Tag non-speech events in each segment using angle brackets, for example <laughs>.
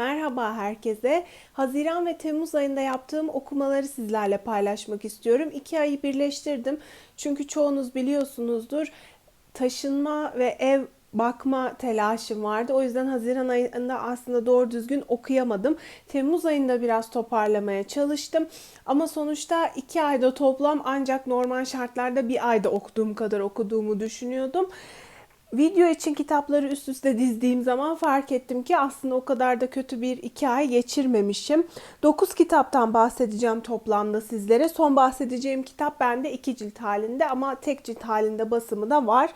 Merhaba herkese. Haziran ve Temmuz ayında yaptığım okumaları sizlerle paylaşmak istiyorum. İki ayı birleştirdim. Çünkü çoğunuz biliyorsunuzdur taşınma ve ev bakma telaşım vardı. O yüzden Haziran ayında aslında doğru düzgün okuyamadım. Temmuz ayında biraz toparlamaya çalıştım. Ama sonuçta iki ayda toplam ancak normal şartlarda bir ayda okuduğum kadar okuduğumu düşünüyordum. Video için kitapları üst üste dizdiğim zaman fark ettim ki aslında o kadar da kötü bir iki ay geçirmemişim. 9 kitaptan bahsedeceğim toplamda sizlere. Son bahsedeceğim kitap bende iki cilt halinde ama tek cilt halinde basımı da var.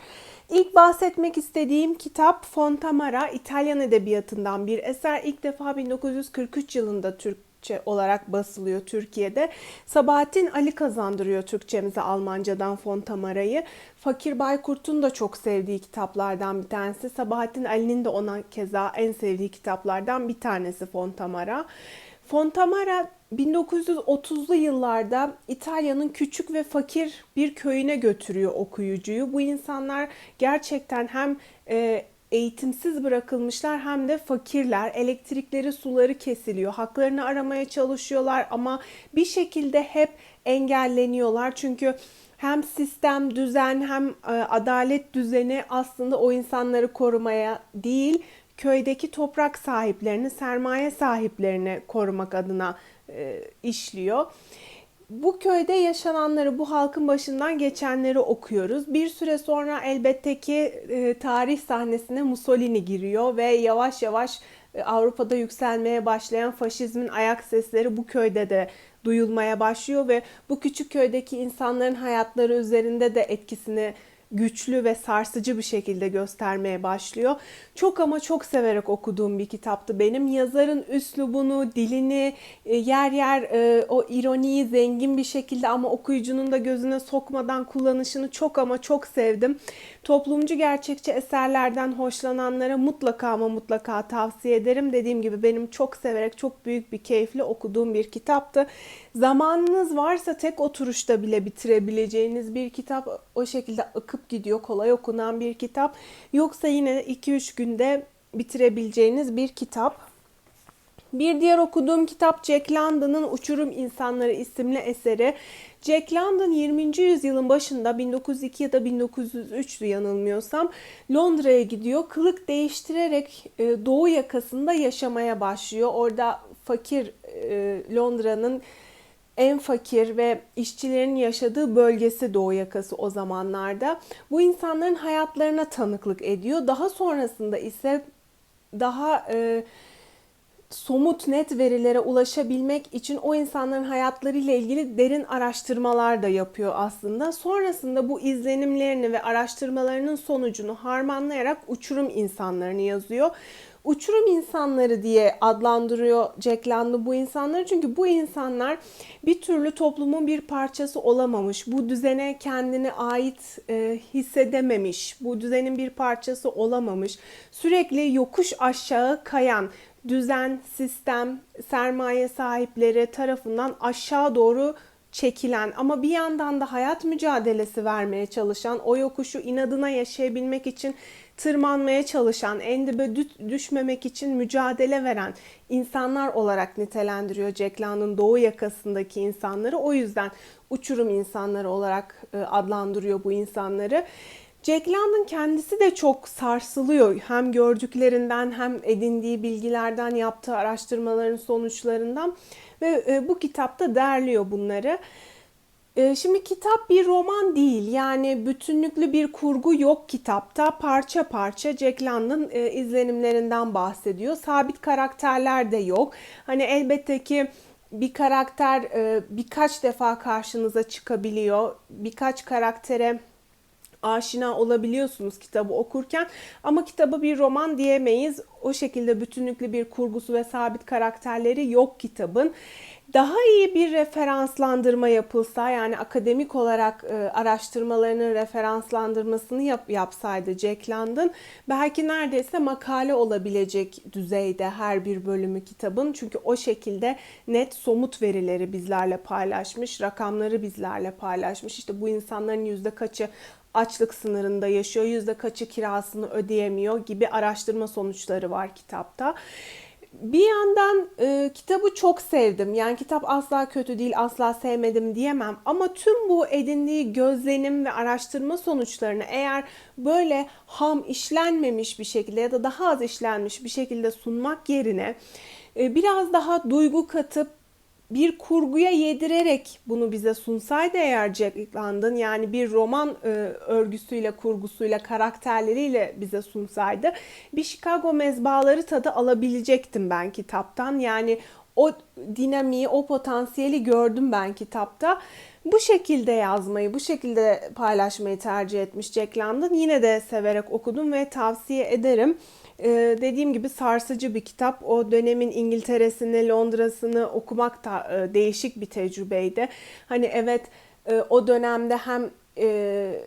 İlk bahsetmek istediğim kitap Fontamara, İtalyan edebiyatından bir eser. İlk defa 1943 yılında Türk Türkçe olarak basılıyor Türkiye'de. Sabahattin Ali kazandırıyor Türkçemize Almancadan Fontamara'yı. Fakir Baykurt'un da çok sevdiği kitaplardan bir tanesi. Sabahattin Ali'nin de ona keza en sevdiği kitaplardan bir tanesi Fontamara. Fontamara 1930'lu yıllarda İtalya'nın küçük ve fakir bir köyüne götürüyor okuyucuyu. Bu insanlar gerçekten hem e, eğitimsiz bırakılmışlar hem de fakirler. Elektrikleri, suları kesiliyor. Haklarını aramaya çalışıyorlar ama bir şekilde hep engelleniyorlar. Çünkü hem sistem, düzen hem e, adalet düzeni aslında o insanları korumaya değil, köydeki toprak sahiplerini, sermaye sahiplerini korumak adına e, işliyor. Bu köyde yaşananları, bu halkın başından geçenleri okuyoruz. Bir süre sonra elbette ki e, tarih sahnesine Mussolini giriyor ve yavaş yavaş e, Avrupa'da yükselmeye başlayan faşizmin ayak sesleri bu köyde de duyulmaya başlıyor ve bu küçük köydeki insanların hayatları üzerinde de etkisini güçlü ve sarsıcı bir şekilde göstermeye başlıyor. Çok ama çok severek okuduğum bir kitaptı benim. Yazarın üslubunu, dilini, e, yer yer e, o ironiyi zengin bir şekilde ama okuyucunun da gözüne sokmadan kullanışını çok ama çok sevdim. Toplumcu gerçekçi eserlerden hoşlananlara mutlaka ama mutlaka tavsiye ederim. Dediğim gibi benim çok severek çok büyük bir keyifle okuduğum bir kitaptı. Zamanınız varsa tek oturuşta bile bitirebileceğiniz bir kitap o şekilde akıp gidiyor. Kolay okunan bir kitap. Yoksa yine 2-3 günde bitirebileceğiniz bir kitap. Bir diğer okuduğum kitap Jack London'ın Uçurum İnsanları isimli eseri. Jack London 20. yüzyılın başında 1902 ya da 1903'lü yanılmıyorsam Londra'ya gidiyor. Kılık değiştirerek e, doğu yakasında yaşamaya başlıyor. Orada fakir e, Londra'nın en fakir ve işçilerin yaşadığı bölgesi Doğu yakası o zamanlarda. Bu insanların hayatlarına tanıklık ediyor. Daha sonrasında ise daha e, somut net verilere ulaşabilmek için o insanların hayatlarıyla ilgili derin araştırmalar da yapıyor aslında. Sonrasında bu izlenimlerini ve araştırmalarının sonucunu harmanlayarak uçurum insanlarını yazıyor uçurum insanları diye adlandırıyor Jack London bu insanları. Çünkü bu insanlar bir türlü toplumun bir parçası olamamış. Bu düzene kendini ait e, hissedememiş. Bu düzenin bir parçası olamamış. Sürekli yokuş aşağı kayan düzen, sistem, sermaye sahipleri tarafından aşağı doğru çekilen ama bir yandan da hayat mücadelesi vermeye çalışan, o yokuşu inadına yaşayabilmek için tırmanmaya çalışan, en dibe düşmemek için mücadele veren insanlar olarak nitelendiriyor Jack London doğu yakasındaki insanları. O yüzden uçurum insanları olarak e, adlandırıyor bu insanları. Jack London kendisi de çok sarsılıyor. Hem gördüklerinden hem edindiği bilgilerden, yaptığı araştırmaların sonuçlarından ve e, bu kitapta derliyor bunları. E, şimdi kitap bir roman değil yani bütünlüklü bir kurgu yok kitapta. Parça parça Jack London e, izlenimlerinden bahsediyor. Sabit karakterler de yok. Hani elbette ki bir karakter birkaç defa karşınıza çıkabiliyor. Birkaç karaktere aşina olabiliyorsunuz kitabı okurken ama kitabı bir roman diyemeyiz. O şekilde bütünlüklü bir kurgusu ve sabit karakterleri yok kitabın. Daha iyi bir referanslandırma yapılsa yani akademik olarak e, araştırmalarının referanslandırmasını yap, yapsaydı Jack London belki neredeyse makale olabilecek düzeyde her bir bölümü kitabın. Çünkü o şekilde net somut verileri bizlerle paylaşmış, rakamları bizlerle paylaşmış. İşte bu insanların yüzde kaçı açlık sınırında yaşıyor, yüzde kaçı kirasını ödeyemiyor gibi araştırma sonuçları var kitapta. Bir yandan e, kitabı çok sevdim. Yani kitap asla kötü değil, asla sevmedim diyemem. Ama tüm bu edindiği gözlenim ve araştırma sonuçlarını eğer böyle ham işlenmemiş bir şekilde ya da daha az işlenmiş bir şekilde sunmak yerine e, biraz daha duygu katıp bir kurguya yedirerek bunu bize sunsaydı eğer Jack London yani bir roman e, örgüsüyle, kurgusuyla, karakterleriyle bize sunsaydı bir Chicago mezbaları tadı alabilecektim ben kitaptan. Yani o dinamiği, o potansiyeli gördüm ben kitapta. Bu şekilde yazmayı, bu şekilde paylaşmayı tercih etmiş Jack London. Yine de severek okudum ve tavsiye ederim. Ee, dediğim gibi sarsıcı bir kitap. O dönemin İngiltere'sini, Londra'sını okumak da e, değişik bir tecrübeydi. Hani evet e, o dönemde hem e,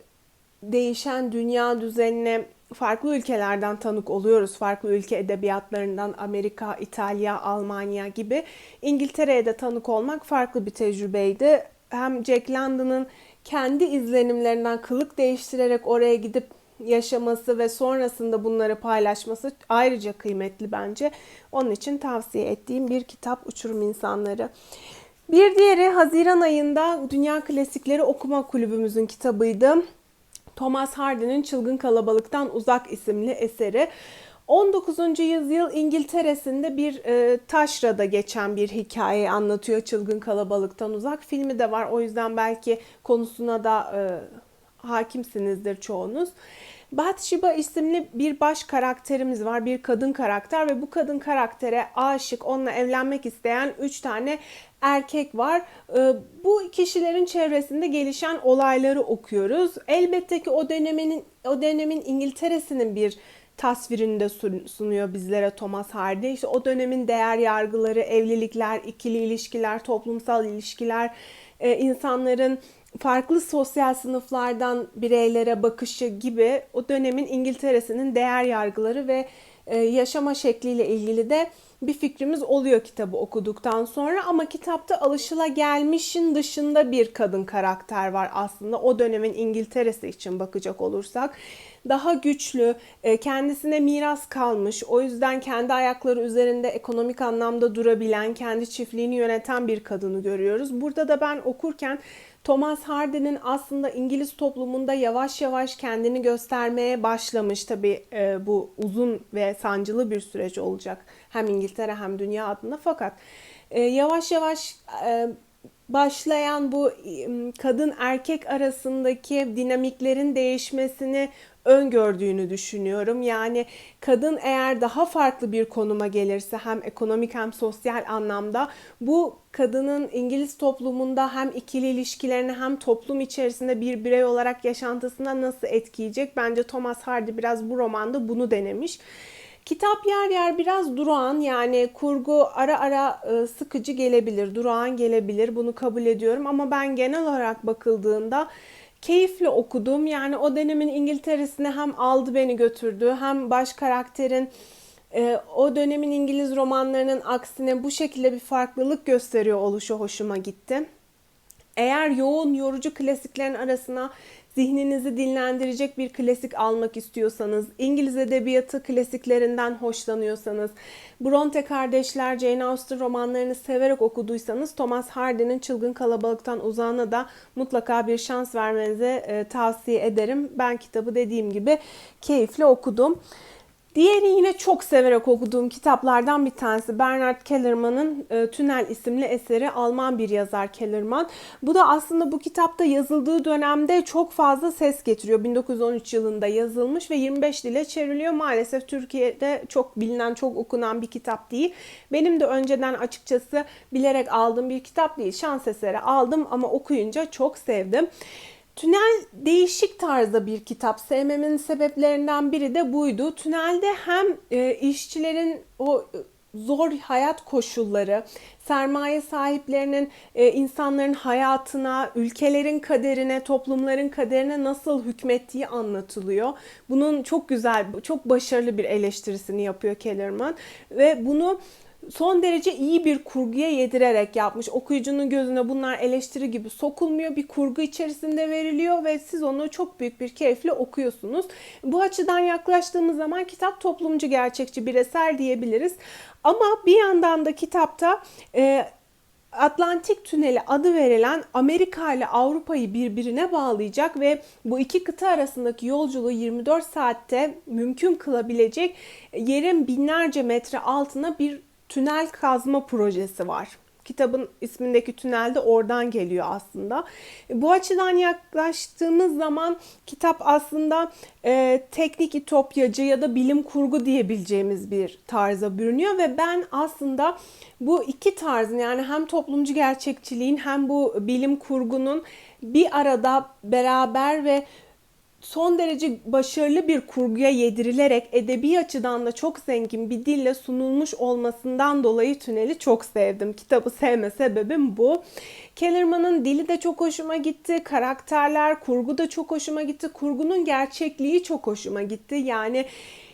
değişen dünya düzenine farklı ülkelerden tanık oluyoruz. Farklı ülke edebiyatlarından Amerika, İtalya, Almanya gibi. İngiltere'ye de tanık olmak farklı bir tecrübeydi. Hem Jack London'ın kendi izlenimlerinden kılık değiştirerek oraya gidip yaşaması ve sonrasında bunları paylaşması ayrıca kıymetli bence. Onun için tavsiye ettiğim bir kitap Uçurum İnsanları. Bir diğeri Haziran ayında Dünya Klasikleri Okuma Kulübümüzün kitabıydı. Thomas Hardy'nin Çılgın Kalabalıktan Uzak isimli eseri. 19. yüzyıl İngiltere'sinde bir e, taşrada geçen bir hikaye anlatıyor Çılgın Kalabalıktan Uzak. Filmi de var o yüzden belki konusuna da e, hakimsinizdir çoğunuz. Bathsheba isimli bir baş karakterimiz var. Bir kadın karakter ve bu kadın karaktere aşık, onunla evlenmek isteyen 3 tane erkek var. Ee, bu kişilerin çevresinde gelişen olayları okuyoruz. Elbette ki o dönemin o dönemin İngiltere'sinin bir tasvirini de sunuyor bizlere Thomas Hardy. İşte o dönemin değer yargıları, evlilikler, ikili ilişkiler, toplumsal ilişkiler, e, insanların farklı sosyal sınıflardan bireylere bakışı gibi o dönemin İngiltere'sinin değer yargıları ve e, yaşama şekliyle ilgili de bir fikrimiz oluyor kitabı okuduktan sonra. Ama kitapta alışıla gelmişin dışında bir kadın karakter var aslında. O dönemin İngiltere'si için bakacak olursak daha güçlü, e, kendisine miras kalmış, o yüzden kendi ayakları üzerinde ekonomik anlamda durabilen, kendi çiftliğini yöneten bir kadını görüyoruz. Burada da ben okurken Thomas Hardy'nin aslında İngiliz toplumunda yavaş yavaş kendini göstermeye başlamış. Tabi e, bu uzun ve sancılı bir süreç olacak hem İngiltere hem dünya adına fakat e, yavaş yavaş e, başlayan bu kadın erkek arasındaki dinamiklerin değişmesini öngördüğünü düşünüyorum. Yani kadın eğer daha farklı bir konuma gelirse hem ekonomik hem sosyal anlamda bu kadının İngiliz toplumunda hem ikili ilişkilerini hem toplum içerisinde bir birey olarak yaşantısına nasıl etkileyecek? Bence Thomas Hardy biraz bu romanda bunu denemiş. Kitap yer yer biraz durağan yani kurgu ara ara e, sıkıcı gelebilir, durağan gelebilir bunu kabul ediyorum ama ben genel olarak bakıldığında keyifle okudum. Yani o dönemin İngiltere'sine hem aldı beni götürdü hem baş karakterin e, o dönemin İngiliz romanlarının aksine bu şekilde bir farklılık gösteriyor oluşu hoşuma gitti. Eğer yoğun, yorucu klasiklerin arasına zihninizi dinlendirecek bir klasik almak istiyorsanız, İngiliz edebiyatı klasiklerinden hoşlanıyorsanız, Bronte kardeşler, Jane Austen romanlarını severek okuduysanız Thomas Hardy'nin Çılgın Kalabalıktan Uzağına da mutlaka bir şans vermenizi e, tavsiye ederim. Ben kitabı dediğim gibi keyifle okudum. Diğeri yine çok severek okuduğum kitaplardan bir tanesi Bernard Kellerman'ın e, Tünel isimli eseri Alman bir yazar Kellerman. Bu da aslında bu kitapta yazıldığı dönemde çok fazla ses getiriyor. 1913 yılında yazılmış ve 25 dile çevriliyor. Maalesef Türkiye'de çok bilinen, çok okunan bir kitap değil. Benim de önceden açıkçası bilerek aldığım bir kitap değil. Şans eseri aldım ama okuyunca çok sevdim. Tünel değişik tarzda bir kitap. Sevmemin sebeplerinden biri de buydu. Tünelde hem e, işçilerin o e, zor hayat koşulları, sermaye sahiplerinin e, insanların hayatına, ülkelerin kaderine, toplumların kaderine nasıl hükmettiği anlatılıyor. Bunun çok güzel, çok başarılı bir eleştirisini yapıyor Kellerman ve bunu son derece iyi bir kurguya yedirerek yapmış. Okuyucunun gözüne bunlar eleştiri gibi sokulmuyor. Bir kurgu içerisinde veriliyor ve siz onu çok büyük bir keyifle okuyorsunuz. Bu açıdan yaklaştığımız zaman kitap toplumcu gerçekçi bir eser diyebiliriz. Ama bir yandan da kitapta e, Atlantik Tüneli adı verilen Amerika ile Avrupa'yı birbirine bağlayacak ve bu iki kıta arasındaki yolculuğu 24 saatte mümkün kılabilecek yerin binlerce metre altına bir tünel kazma projesi var. Kitabın ismindeki tünel de oradan geliyor aslında. Bu açıdan yaklaştığımız zaman kitap aslında e, teknik itopyacı ya da bilim kurgu diyebileceğimiz bir tarza bürünüyor ve ben aslında bu iki tarzın yani hem toplumcu gerçekçiliğin hem bu bilim kurgunun bir arada beraber ve son derece başarılı bir kurguya yedirilerek edebi açıdan da çok zengin bir dille sunulmuş olmasından dolayı Tünel'i çok sevdim. Kitabı sevme sebebim bu. Kellerman'ın dili de çok hoşuma gitti. Karakterler, kurgu da çok hoşuma gitti. Kurgunun gerçekliği çok hoşuma gitti. Yani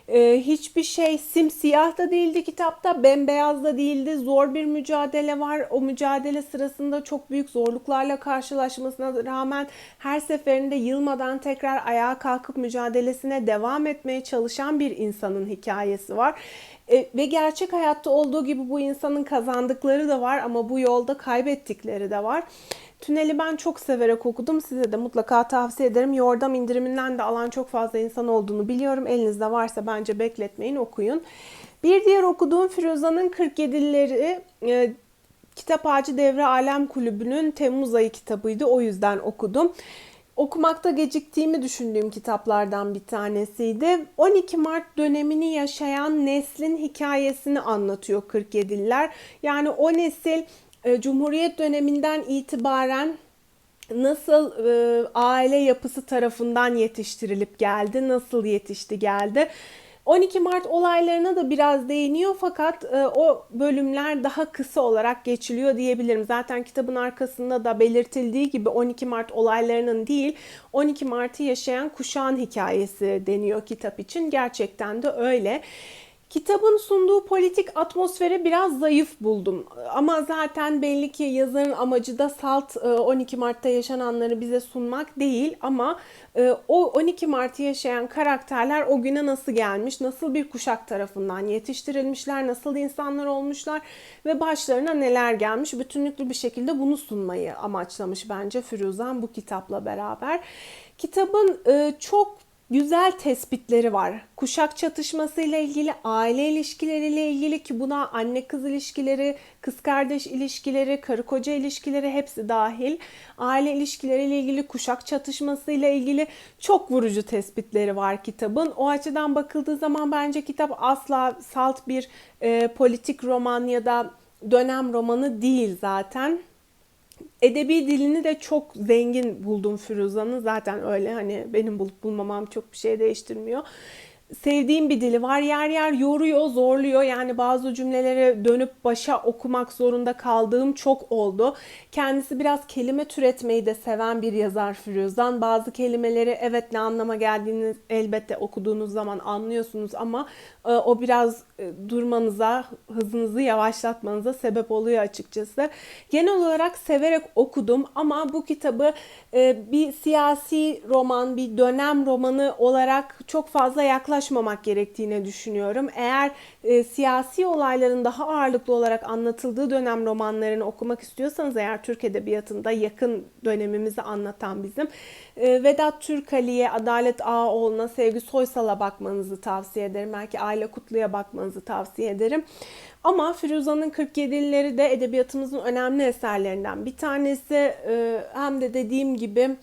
ee, hiçbir şey simsiyah da değildi kitapta, bembeyaz da değildi. Zor bir mücadele var. O mücadele sırasında çok büyük zorluklarla karşılaşmasına rağmen her seferinde yılmadan tekrar ayağa kalkıp mücadelesine devam etmeye çalışan bir insanın hikayesi var. E, ve gerçek hayatta olduğu gibi bu insanın kazandıkları da var ama bu yolda kaybettikleri de var. Tüneli ben çok severek okudum. Size de mutlaka tavsiye ederim. Yordam indiriminden de alan çok fazla insan olduğunu biliyorum. Elinizde varsa bence bekletmeyin okuyun. Bir diğer okuduğum Firuza'nın 47'leri e, Kitap Ağacı Devre Alem Kulübü'nün Temmuz ayı kitabıydı. O yüzden okudum. Okumakta geciktiğimi düşündüğüm kitaplardan bir tanesiydi. 12 Mart dönemini yaşayan neslin hikayesini anlatıyor 47'liler. Yani o nesil e, Cumhuriyet döneminden itibaren nasıl e, aile yapısı tarafından yetiştirilip geldi, nasıl yetişti geldi. 12 Mart olaylarına da biraz değiniyor fakat e, o bölümler daha kısa olarak geçiliyor diyebilirim. Zaten kitabın arkasında da belirtildiği gibi 12 Mart olaylarının değil 12 Mart'ı yaşayan kuşağın hikayesi deniyor kitap için. Gerçekten de öyle. Kitabın sunduğu politik atmosferi biraz zayıf buldum. Ama zaten belli ki yazarın amacı da salt 12 e, Mart'ta yaşananları bize sunmak değil ama e, o 12 Mart'ı yaşayan karakterler o güne nasıl gelmiş, nasıl bir kuşak tarafından yetiştirilmişler, nasıl insanlar olmuşlar ve başlarına neler gelmiş bütünlüklü bir şekilde bunu sunmayı amaçlamış bence Firuzan bu kitapla beraber. Kitabın e, çok güzel tespitleri var. Kuşak çatışması ile ilgili, aile ilişkileriyle ilgili ki buna anne kız ilişkileri, kız kardeş ilişkileri, karı koca ilişkileri hepsi dahil. Aile ilişkileriyle ilgili, kuşak çatışması ile ilgili çok vurucu tespitleri var kitabın. O açıdan bakıldığı zaman bence kitap asla salt bir e, politik roman ya da dönem romanı değil zaten edebi dilini de çok zengin buldum Firuza'nın. Zaten öyle hani benim bulup bulmamam çok bir şey değiştirmiyor sevdiğim bir dili var. Yer yer yoruyor, zorluyor. Yani bazı cümleleri dönüp başa okumak zorunda kaldığım çok oldu. Kendisi biraz kelime türetmeyi de seven bir yazar Firuzan. Bazı kelimeleri evet ne anlama geldiğini elbette okuduğunuz zaman anlıyorsunuz ama e, o biraz e, durmanıza, hızınızı yavaşlatmanıza sebep oluyor açıkçası. Genel olarak severek okudum ama bu kitabı e, bir siyasi roman, bir dönem romanı olarak çok fazla yaklaş yaklaşmamak gerektiğini düşünüyorum. Eğer e, siyasi olayların daha ağırlıklı olarak anlatıldığı dönem romanlarını okumak istiyorsanız eğer Türk Edebiyatı'nda yakın dönemimizi anlatan bizim e, Vedat Türkali'ye, Adalet Ağaoğlu'na, Sevgi Soysal'a bakmanızı tavsiye ederim. Belki Ayla Kutlu'ya bakmanızı tavsiye ederim. Ama Firuza'nın 47'lileri de edebiyatımızın önemli eserlerinden bir tanesi. E, hem de dediğim gibi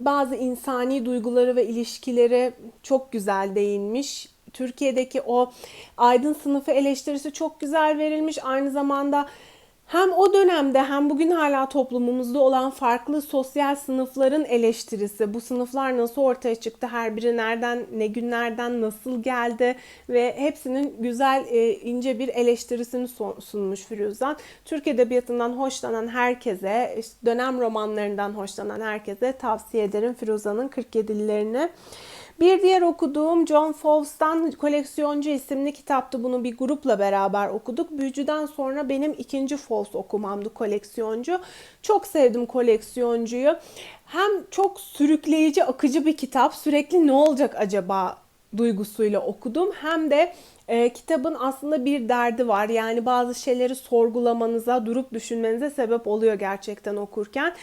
bazı insani duyguları ve ilişkileri çok güzel değinmiş. Türkiye'deki o aydın sınıfı eleştirisi çok güzel verilmiş. Aynı zamanda hem o dönemde hem bugün hala toplumumuzda olan farklı sosyal sınıfların eleştirisi, bu sınıflar nasıl ortaya çıktı, her biri nereden, ne günlerden nasıl geldi ve hepsinin güzel e, ince bir eleştirisini sunmuş Firuzan. Türk Edebiyatı'ndan hoşlanan herkese, dönem romanlarından hoşlanan herkese tavsiye ederim Firuzan'ın 47'lilerini. Bir diğer okuduğum John Fowles'tan Koleksiyoncu isimli kitaptı. Bunu bir grupla beraber okuduk. Büyücüden sonra benim ikinci Fowles okumamdı koleksiyoncu. Çok sevdim koleksiyoncuyu. Hem çok sürükleyici, akıcı bir kitap. Sürekli ne olacak acaba duygusuyla okudum. Hem de e, kitabın aslında bir derdi var. Yani bazı şeyleri sorgulamanıza, durup düşünmenize sebep oluyor gerçekten okurken.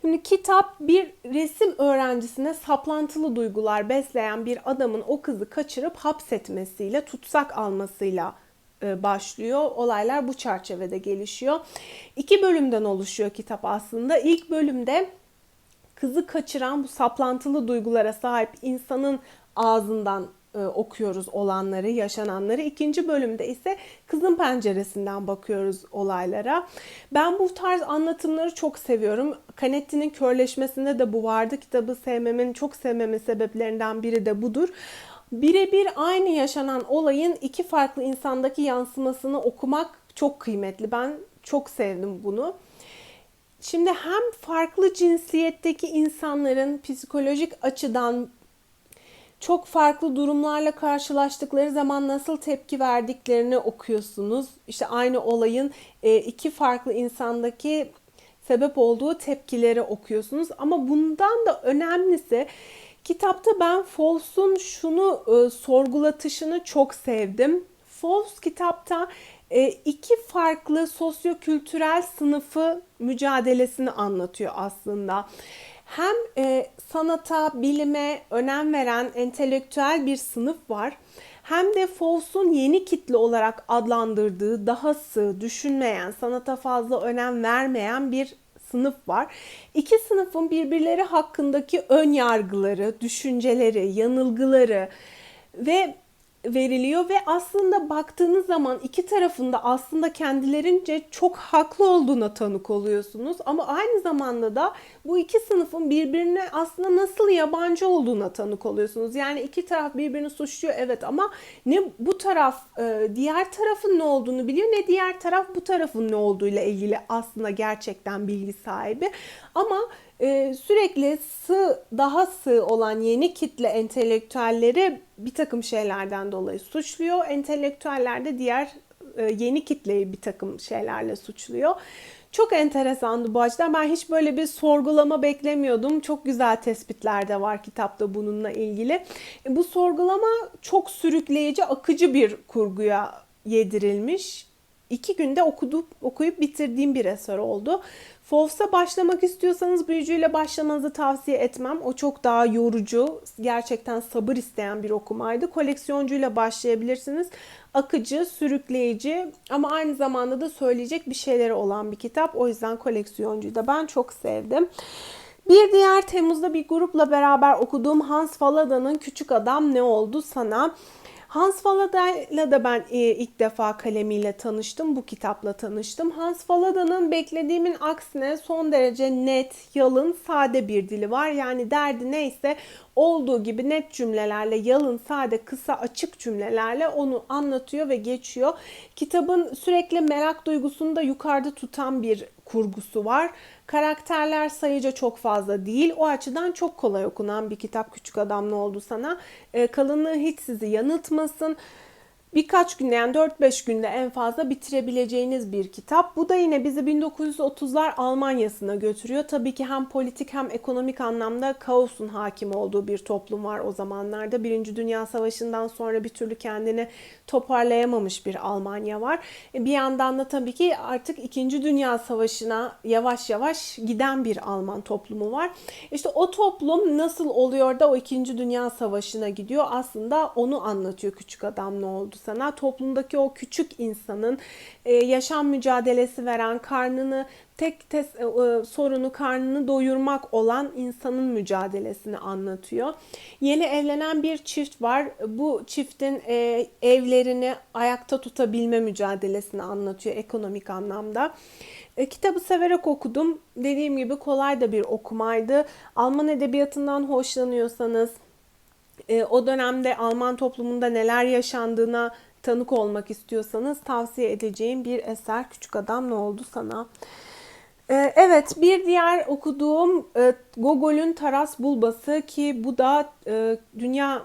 Şimdi kitap bir resim öğrencisine saplantılı duygular besleyen bir adamın o kızı kaçırıp hapsetmesiyle, tutsak almasıyla e, başlıyor. Olaylar bu çerçevede gelişiyor. İki bölümden oluşuyor kitap aslında. İlk bölümde kızı kaçıran bu saplantılı duygulara sahip insanın ağzından e, okuyoruz olanları, yaşananları. İkinci bölümde ise kızın penceresinden bakıyoruz olaylara. Ben bu tarz anlatımları çok seviyorum. Canetti'nin körleşmesinde de bu vardı. Kitabı sevmemin, çok sevmemin sebeplerinden biri de budur. Birebir aynı yaşanan olayın iki farklı insandaki yansımasını okumak çok kıymetli. Ben çok sevdim bunu. Şimdi hem farklı cinsiyetteki insanların psikolojik açıdan çok farklı durumlarla karşılaştıkları zaman nasıl tepki verdiklerini okuyorsunuz. İşte aynı olayın e, iki farklı insandaki sebep olduğu tepkileri okuyorsunuz. Ama bundan da önemlisi kitapta ben Fawles'un şunu e, sorgulatışını çok sevdim. Fawles kitapta e, iki farklı sosyo-kültürel sınıfı mücadelesini anlatıyor aslında hem e, sanata, bilime önem veren entelektüel bir sınıf var. Hem de Fawles'un yeni kitle olarak adlandırdığı dahası, düşünmeyen, sanata fazla önem vermeyen bir sınıf var. İki sınıfın birbirleri hakkındaki ön yargıları, düşünceleri, yanılgıları ve veriliyor ve aslında baktığınız zaman iki tarafında aslında kendilerince çok haklı olduğuna tanık oluyorsunuz. Ama aynı zamanda da bu iki sınıfın birbirine aslında nasıl yabancı olduğuna tanık oluyorsunuz. Yani iki taraf birbirini suçluyor evet ama ne bu taraf e, diğer tarafın ne olduğunu biliyor ne diğer taraf bu tarafın ne olduğuyla ilgili aslında gerçekten bilgi sahibi. Ama e, sürekli sığ, daha sığ olan yeni kitle entelektüelleri bir takım şeylerden dolayı suçluyor. Entelektüeller de diğer e, yeni kitleyi bir takım şeylerle suçluyor. Çok enteresandı bu açıdan. Ben hiç böyle bir sorgulama beklemiyordum. Çok güzel tespitler de var kitapta bununla ilgili. E, bu sorgulama çok sürükleyici, akıcı bir kurguya yedirilmiş. İki günde okudup, okuyup bitirdiğim bir eser oldu. Fawles'a başlamak istiyorsanız büyücüyle başlamanızı tavsiye etmem. O çok daha yorucu, gerçekten sabır isteyen bir okumaydı. Koleksiyoncuyla başlayabilirsiniz. Akıcı, sürükleyici ama aynı zamanda da söyleyecek bir şeyleri olan bir kitap. O yüzden koleksiyoncuyu da ben çok sevdim. Bir diğer Temmuz'da bir grupla beraber okuduğum Hans Falada'nın Küçük Adam Ne Oldu Sana? Hans Falada'yla da ben e, ilk defa kalemiyle tanıştım. Bu kitapla tanıştım. Hans Falada'nın beklediğimin aksine son derece net, yalın, sade bir dili var. Yani derdi neyse olduğu gibi net cümlelerle, yalın, sade, kısa, açık cümlelerle onu anlatıyor ve geçiyor. Kitabın sürekli merak duygusunu da yukarıda tutan bir kurgusu var. Karakterler sayıca çok fazla değil. O açıdan çok kolay okunan bir kitap Küçük Adam Ne Oldu Sana. E, kalınlığı hiç sizi yanıltmasın birkaç günde yani 4-5 günde en fazla bitirebileceğiniz bir kitap. Bu da yine bizi 1930'lar Almanya'sına götürüyor. Tabii ki hem politik hem ekonomik anlamda kaosun hakim olduğu bir toplum var o zamanlarda. Birinci Dünya Savaşı'ndan sonra bir türlü kendini toparlayamamış bir Almanya var. E, bir yandan da tabii ki artık İkinci Dünya Savaşı'na yavaş yavaş giden bir Alman toplumu var. İşte o toplum nasıl oluyor da o İkinci Dünya Savaşı'na gidiyor aslında onu anlatıyor Küçük Adam Ne Oldu sana. Toplumdaki o küçük insanın e, yaşam mücadelesi veren, karnını tek tes, e, sorunu karnını doyurmak olan insanın mücadelesini anlatıyor. Yeni evlenen bir çift var. Bu çiftin e, evlerini ayakta tutabilme mücadelesini anlatıyor ekonomik anlamda. E, kitabı severek okudum. Dediğim gibi kolay da bir okumaydı. Alman edebiyatından hoşlanıyorsanız, e, o dönemde Alman toplumunda neler yaşandığına tanık olmak istiyorsanız tavsiye edeceğim bir eser Küçük Adam Ne Oldu Sana? Ee, Evet, bir diğer okuduğum e, Gogol'ün Taras Bulbası ki bu da e, Dünya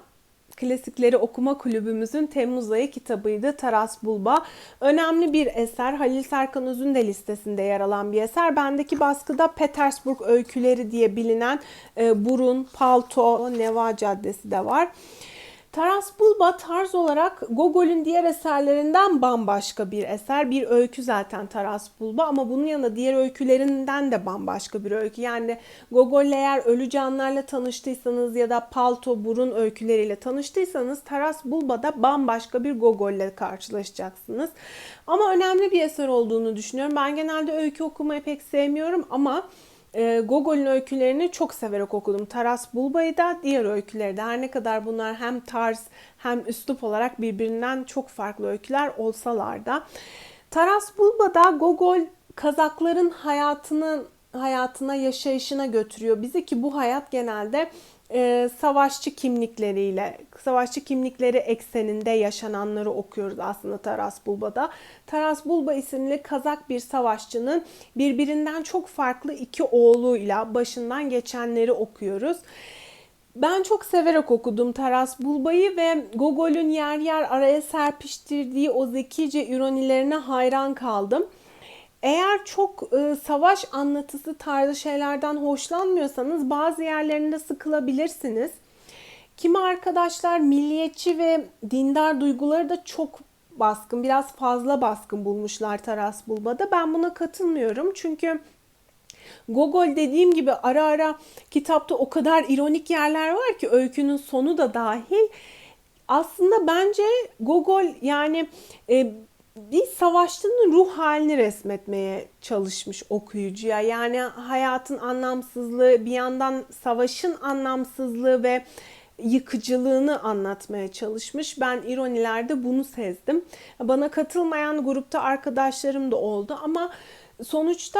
Klasikleri Okuma Kulübümüzün Temmuz ayı kitabıydı Taras Bulba. Önemli bir eser. Halil Serkan Öz'ün de listesinde yer alan bir eser. Bendeki baskıda Petersburg Öyküleri diye bilinen e, Burun, Palto, Neva Caddesi de var. Taras Bulba tarz olarak Gogol'ün diğer eserlerinden bambaşka bir eser. Bir öykü zaten Taras Bulba ama bunun yanında diğer öykülerinden de bambaşka bir öykü. Yani Gogol'le eğer Ölü Canlarla tanıştıysanız ya da Palto Burun öyküleriyle tanıştıysanız Taras Bulba'da bambaşka bir Gogol'le karşılaşacaksınız. Ama önemli bir eser olduğunu düşünüyorum. Ben genelde öykü okumayı pek sevmiyorum ama e, Gogol'ün öykülerini çok severek okudum. Taras Bulba'yı da diğer öyküleri de her ne kadar bunlar hem tarz hem üslup olarak birbirinden çok farklı öyküler olsalar da. Taras Bulba'da Gogol Kazakların hayatının hayatına, yaşayışına götürüyor bizi ki bu hayat genelde e, savaşçı kimlikleriyle, savaşçı kimlikleri ekseninde yaşananları okuyoruz aslında Taras Bulba'da. Taras Bulba isimli Kazak bir savaşçının birbirinden çok farklı iki oğluyla başından geçenleri okuyoruz. Ben çok severek okudum Taras Bulba'yı ve Gogol'ün yer yer araya serpiştirdiği o zekice ironilerine hayran kaldım. Eğer çok e, savaş anlatısı tarzı şeylerden hoşlanmıyorsanız bazı yerlerinde sıkılabilirsiniz. Kimi arkadaşlar milliyetçi ve dindar duyguları da çok baskın, biraz fazla baskın bulmuşlar Taras Bulba'da. Ben buna katılmıyorum çünkü Gogol dediğim gibi ara ara kitapta o kadar ironik yerler var ki öykünün sonu da dahil. Aslında bence Gogol yani e, bir savaşçının ruh halini resmetmeye çalışmış okuyucuya. Yani hayatın anlamsızlığı, bir yandan savaşın anlamsızlığı ve yıkıcılığını anlatmaya çalışmış. Ben ironilerde bunu sezdim. Bana katılmayan grupta arkadaşlarım da oldu ama sonuçta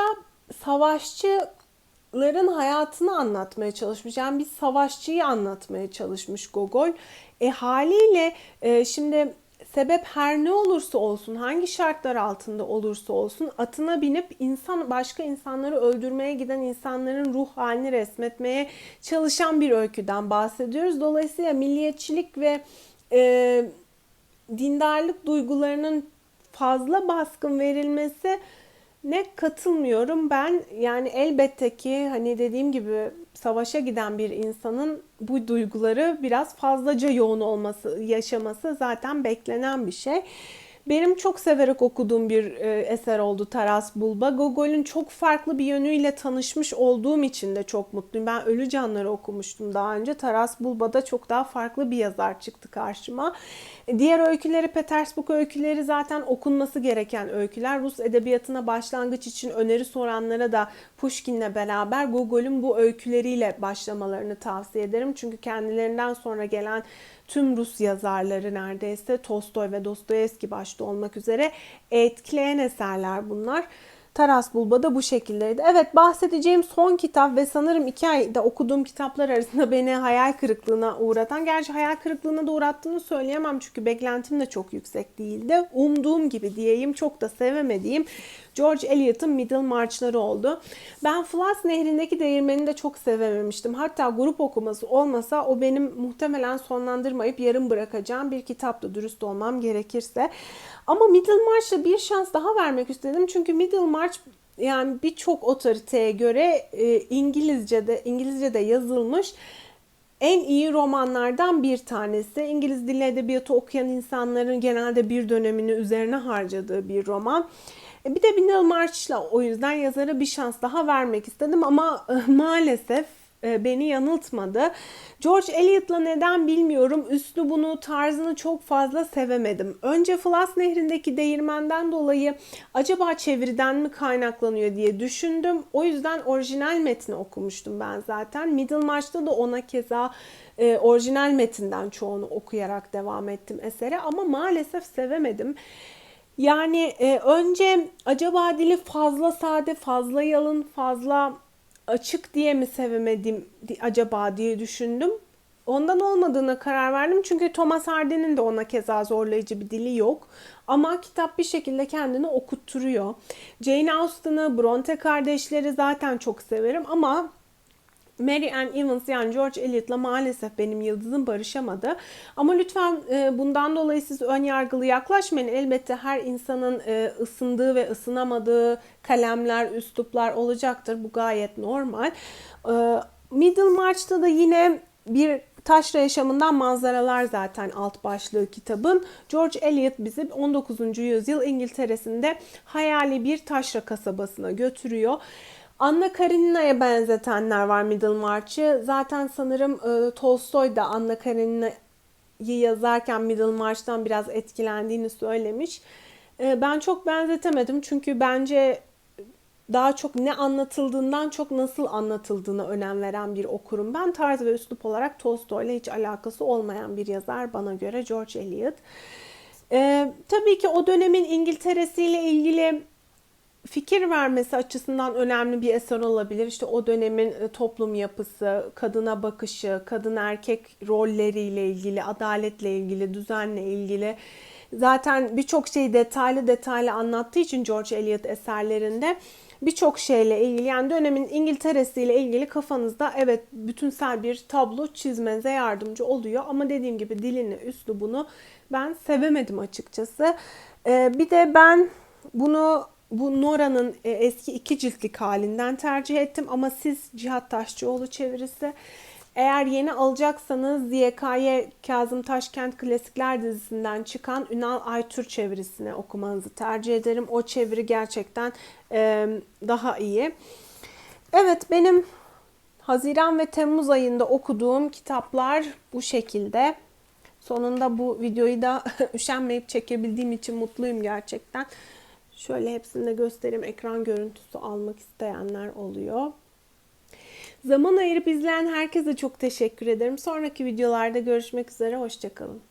savaşçıların hayatını anlatmaya çalışmış. Yani bir savaşçıyı anlatmaya çalışmış Gogol. E haliyle e, şimdi sebep her ne olursa olsun, hangi şartlar altında olursa olsun atına binip insan başka insanları öldürmeye giden insanların ruh halini resmetmeye çalışan bir öyküden bahsediyoruz. Dolayısıyla milliyetçilik ve e, dindarlık duygularının fazla baskın verilmesi ne katılmıyorum ben yani elbette ki hani dediğim gibi savaşa giden bir insanın bu duyguları biraz fazlaca yoğun olması, yaşaması zaten beklenen bir şey. Benim çok severek okuduğum bir e, eser oldu Taras Bulba. Gogol'ün çok farklı bir yönüyle tanışmış olduğum için de çok mutluyum. Ben Ölü Canları okumuştum daha önce. Taras Bulba'da çok daha farklı bir yazar çıktı karşıma. Diğer öyküleri, Petersburg öyküleri zaten okunması gereken öyküler. Rus edebiyatına başlangıç için öneri soranlara da Pushkin'le beraber Gogol'ün bu öyküleriyle başlamalarını tavsiye ederim. Çünkü kendilerinden sonra gelen tüm Rus yazarları neredeyse Tolstoy ve Dostoyevski başta olmak üzere etkileyen eserler bunlar. Taras Bulba da bu şekildeydi. Evet bahsedeceğim son kitap ve sanırım iki ayda okuduğum kitaplar arasında <laughs> beni hayal kırıklığına uğratan. Gerçi hayal kırıklığına da uğrattığını söyleyemem çünkü beklentim de çok yüksek değildi. Umduğum gibi diyeyim çok da sevemediğim George Eliot'ın Middlemarch'ları oldu. Ben Flas Nehri'ndeki değirmeni de çok sevememiştim. Hatta grup okuması olmasa o benim muhtemelen sonlandırmayıp yarım bırakacağım bir kitaptı dürüst olmam gerekirse. Ama Middlemarch'la bir şans daha vermek istedim. Çünkü Middlemarch yani birçok otoriteye göre e, İngilizce'de İngilizce'de yazılmış en iyi romanlardan bir tanesi. İngiliz dili edebiyatı okuyan insanların genelde bir dönemini üzerine harcadığı bir roman. E, bir de Middlemarch'la o yüzden yazara bir şans daha vermek istedim ama e, maalesef e, beni yanıltmadı. George Eliot'la neden bilmiyorum üslubunu, tarzını çok fazla sevemedim. Önce Flas Nehri'ndeki değirmenden dolayı acaba çeviriden mi kaynaklanıyor diye düşündüm. O yüzden orijinal metni okumuştum ben zaten. Middlemarch'ta da ona keza e, orijinal metinden çoğunu okuyarak devam ettim esere ama maalesef sevemedim. Yani e, önce acaba dili fazla sade, fazla yalın, fazla açık diye mi sevemedim acaba diye düşündüm. ondan olmadığına karar verdim. Çünkü Thomas Hardy'nin de ona keza zorlayıcı bir dili yok. Ama kitap bir şekilde kendini okutturuyor. Jane Austen'ı, Bronte kardeşleri zaten çok severim ama Mary Ann Evans yani George Eliot'la maalesef benim yıldızım barışamadı. Ama lütfen e, bundan dolayı siz ön yargılı yaklaşmayın. Elbette her insanın e, ısındığı ve ısınamadığı kalemler, üsluplar olacaktır. Bu gayet normal. E, Middlemarch'ta da yine bir Taşra yaşamından manzaralar zaten alt başlığı kitabın. George Eliot bizi 19. yüzyıl İngiltere'sinde hayali bir taşra kasabasına götürüyor. Anna Karenina'ya benzetenler var Middlemarch'ı. Zaten sanırım e, Tolstoy da Anna Karenina'yı yazarken Middlemarch'tan biraz etkilendiğini söylemiş. E, ben çok benzetemedim çünkü bence daha çok ne anlatıldığından çok nasıl anlatıldığına önem veren bir okurum. Ben tarz ve üslup olarak Tolstoy'la hiç alakası olmayan bir yazar bana göre George Eliot. Ee, tabii ki o dönemin İngiltere'siyle ilgili fikir vermesi açısından önemli bir eser olabilir. İşte o dönemin e, toplum yapısı, kadına bakışı, kadın erkek rolleriyle ilgili, adaletle ilgili, düzenle ilgili. Zaten birçok şeyi detaylı detaylı anlattığı için George Eliot eserlerinde birçok şeyle ilgili yani dönemin İngiltere'si ile ilgili kafanızda evet bütünsel bir tablo çizmenize yardımcı oluyor. Ama dediğim gibi dilini, üslubunu ben sevemedim açıkçası. Ee, bir de ben bunu bu Nora'nın e, eski iki ciltlik halinden tercih ettim ama siz Cihat Taşçıoğlu çevirisi eğer yeni alacaksanız YKY Kazım Taşkent Klasikler dizisinden çıkan Ünal Aytür çevirisini okumanızı tercih ederim. O çeviri gerçekten e, daha iyi. Evet benim Haziran ve Temmuz ayında okuduğum kitaplar bu şekilde. Sonunda bu videoyu da <laughs> üşenmeyip çekebildiğim için mutluyum gerçekten. Şöyle hepsini de göstereyim. Ekran görüntüsü almak isteyenler oluyor. Zaman ayırıp izleyen herkese çok teşekkür ederim. Sonraki videolarda görüşmek üzere. Hoşçakalın.